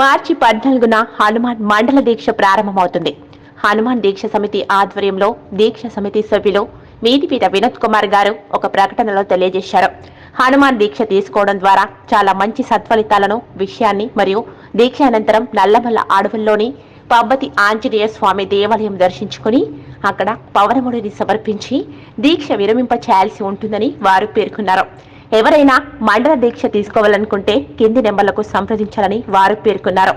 మార్చి పద్నాలుగున హనుమాన్ మండల దీక్ష ప్రారంభమవుతుంది. హనుమాన్ దీక్ష సమితి ఆధ్వర్యంలో దీక్ష సమితి సభ్యులు మీదిపీట వినోద్ కుమార్ గారు ఒక ప్రకటనలో తెలియజేశారు. హనుమాన్ దీక్ష తీసుకోవడం ద్వారా చాలా మంచి సత్ఫలితాలను విషయాన్ని మరియు దీక్ష అనంతరం నల్లమల్ల అడవుల్లోని పబ్బతి ఆంజనేయ స్వామి దేవాలయం దర్శించుకుని అక్కడ పవనముడిని సమర్పించి దీక్ష విరమింప చేయాల్సి ఉంటుందని వారు పేర్కొన్నారు. ఎవరైనా మండల దీక్ష తీసుకోవాలనుకుంటే కింది నెంబర్లకు సంప్రదించాలని వారు పేర్కొన్నారు.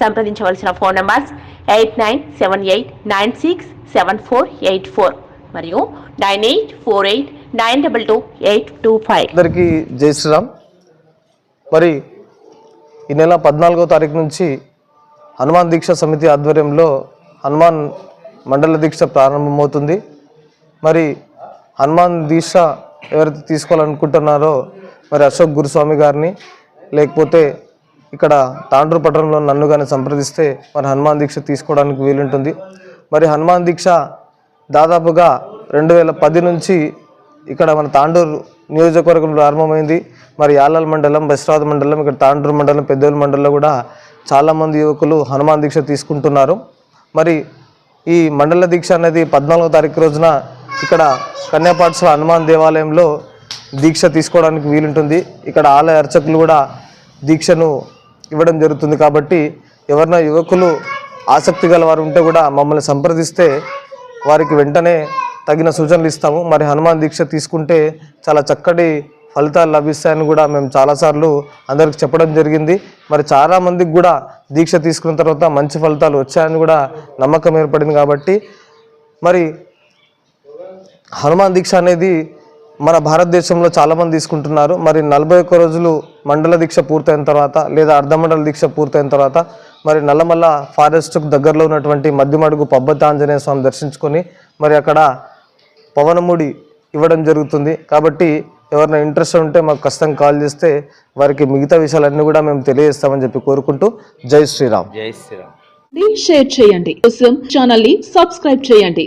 సంప్రదించవలసిన phone numbers eight nine seven eight nine six seven four eight four మరియు nine eight four eight nine double two eight two five. అందరికీ జై శ్రీరామ్. మరి ఈ నెల పద్నాలుగో తారీఖు నుంచి హనుమాన్ దీక్ష సమితి ఆధ్వర్యంలో హనుమాన్ మండల దీక్ష ప్రారంభమవుతుంది. మరి హనుమాన్ దీక్ష ఎవరైతే తీసుకోవాలనుకుంటున్నారో మరి అశోక్ గురుస్వామి గారిని లేకపోతే ఇక్కడ తాండ్రు పట్టణంలో నన్ను కానీ సంప్రదిస్తే మరి హనుమాన్ దీక్ష తీసుకోవడానికి వీలుంటుంది. మరి హనుమాన్ దీక్ష దాదాపుగా రెండు వేల పది నుంచి ఇక్కడ మన తాండూరు నియోజకవర్గం ప్రారంభమైంది. మరి యాలల్ మండలం బస్రాద్ మండలం ఇక్కడ తాండూరు మండలం పెద్దోలు మండలంలో కూడా చాలామంది యువకులు హనుమాన్ దీక్ష తీసుకుంటున్నారు. మరి ఈ మండల దీక్ష అనేది పద్నాలుగో తారీఖు రోజున ఇక్కడ కన్యాపాఠశాల హనుమాన్ దేవాలయంలో దీక్ష తీసుకోవడానికి వీలుంటుంది. ఇక్కడ ఆలయ అర్చకులు కూడా దీక్షను ఇవ్వడం జరుగుతుంది కాబట్టి ఎవరైనా యువకులు ఆసక్తి గల వారు ఉంటే కూడా మమ్మల్ని సంప్రదిస్తే వారికి వెంటనే తగిన సూచనలు ఇస్తాము. మరి హనుమాన్ దీక్ష తీసుకుంటే చాలా చక్కటి ఫలితాలు లభిస్తాయని కూడా మేము చాలాసార్లు అందరికి చెప్పడం జరిగింది. మరి చాలా మందికి కూడా దీక్ష తీసుకున్న తర్వాత మంచి ఫలితాలు వచ్చాయని కూడా నమ్మకం ఏర్పడింది కాబట్టి మరి హనుమాన్ దీక్ష అనేది మన భారతదేశంలో చాలామంది తీసుకుంటున్నారు. మరి నలభై ఒక్క రోజులు మండల దీక్ష పూర్తయిన తర్వాత లేదా అర్ధమండల దీక్ష పూర్తయిన తర్వాత మరి నల్లమల్ల ఫారెస్ట్కు దగ్గరలో ఉన్నటువంటి మధ్యమడుగు పబ్బతి ఆంజనేయ స్వామి దర్శించుకొని మరి అక్కడ పవనముడి ఇవ్వడం జరుగుతుంది. కాబట్టి ఎవరైనా ఇంట్రెస్ట్ ఉంటే మాకు ఖచ్చితంగా కాల్ చేస్తే వారికి మిగతా విషయాలన్నీ కూడా మేము తెలియజేస్తామని చెప్పి కోరుకుంటూ జై శ్రీరామ్. జై శ్రీరామ్. షేర్ చేయండి. కోసం ఛానల్ని సబ్స్క్రైబ్ చేయండి.